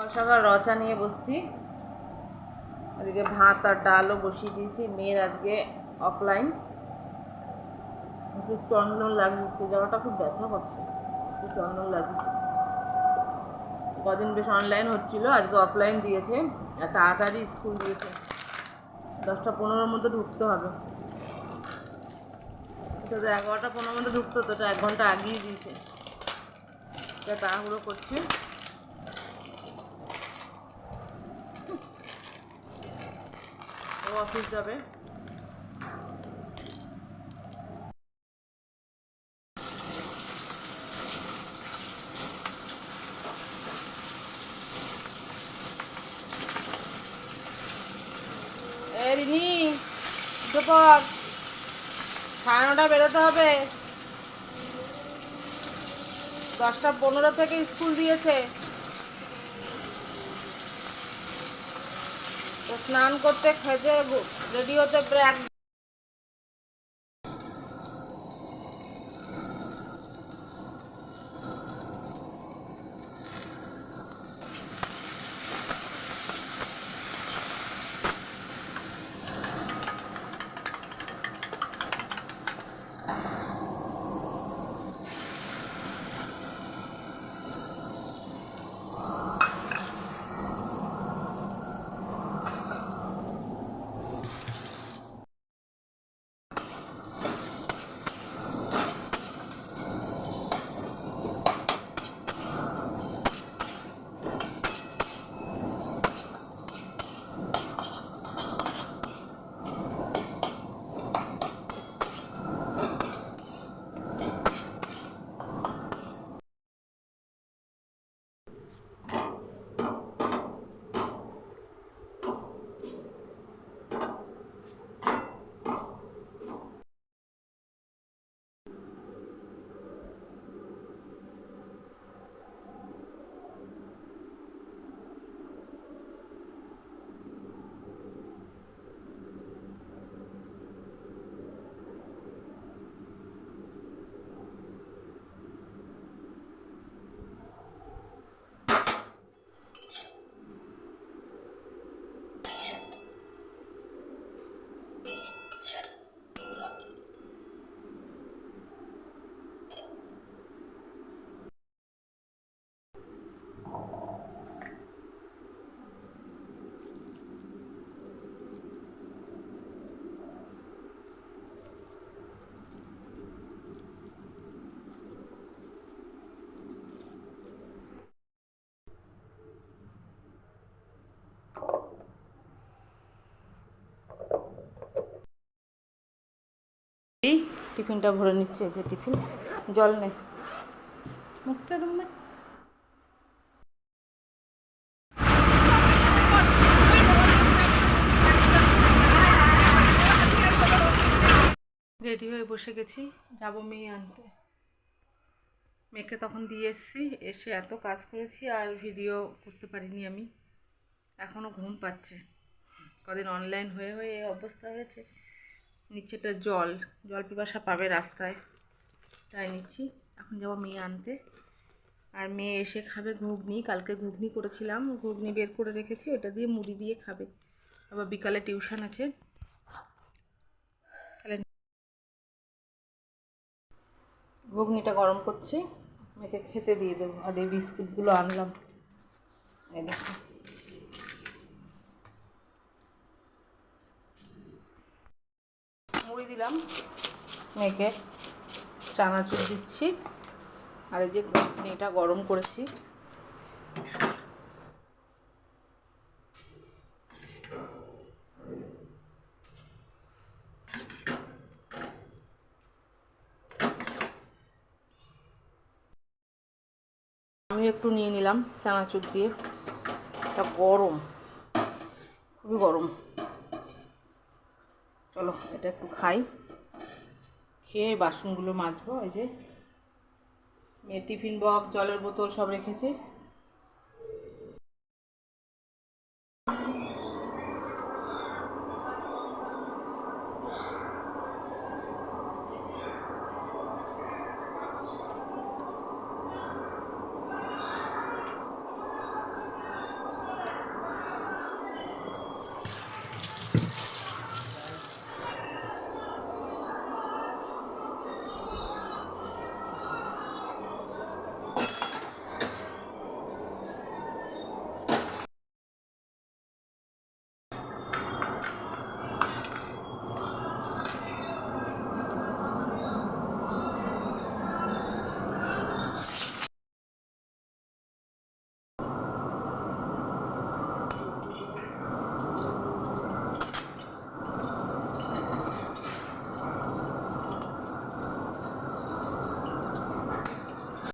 সকাল সকাল রচা নিয়ে বসছি। আজকে ভাত আর ডালও বসিয়ে দিয়েছি, মেয়ের আজকে অফলাইন একটু চন্দন লাগিয়েছে জায়গাটা খুব ব্যথা করছে, একটু চন্দন লাগিয়েছে। কদিন বেশ অনলাইন হচ্ছিল, আজকে অফলাইন দিয়েছে, আর তাড়াতাড়ি স্কুল দিয়েছে। দশটা পনেরোর মধ্যে ঢুকতে হবে। তো এগারোটা পনেরোর মধ্যে ঢুকতে হতো এক ঘণ্টা আগিয়ে দিয়েছে। তাড়াহুড়ো করছে। অফিস যাবে। রিনি সাড়ে নটা বেরোতে হবে। দশটা পনেরো থেকে স্কুল দিয়েছে। স্নান করতে খেতে রেডি হতে এই টিফিনটা ভরে নিচ্ছে যে টিফিন। জল নেই মুখটা রুমে রেডি হয়ে বসে গেছি। যাব মেয়ে আনতে। মেয়েকে তখন দিয়ে এসছি। এসে এত কাজ করেছি আর ভিডিও করতে পারিনি আমি। এখনও ঘুম পাচ্ছে। কদিন অনলাইন হয়ে হয়ে অবস্থা হয়েছে। নিচেটা জল। জল পিপাসা পাবে রাস্তায়। তাই নিচ্ছি। এখন যাব মেয়ে আনতে। আর মেয়ে এসে খাবে ঘুগনি। কালকে ঘুগনি করেছিলাম। ঘুগনি বের করে রেখেছি। ওটা দিয়ে মুড়ি দিয়ে খাবে। আবার বিকালে টিউশন আছে। তাহলে ঘুগনিটা গরম করছি। মেয়েকে খেতে দিয়ে দেবো। আর এই বিস্কুটগুলো আনলাম। এই মুড়ি দিলাম। মেয়েকে চানাচুর দিচ্ছি। আর এই যে এটা গরম করেছি। আমি একটু নিয়ে নিলাম চানাচুর দিয়ে। গরম, খুবই গরম। চলো, এটা একটু খাই। খেয়ে বাসনগুলো মাজবো, এই যে। মেয়ে টিফিন বক্স, জলের বোতল সব রেখেছি।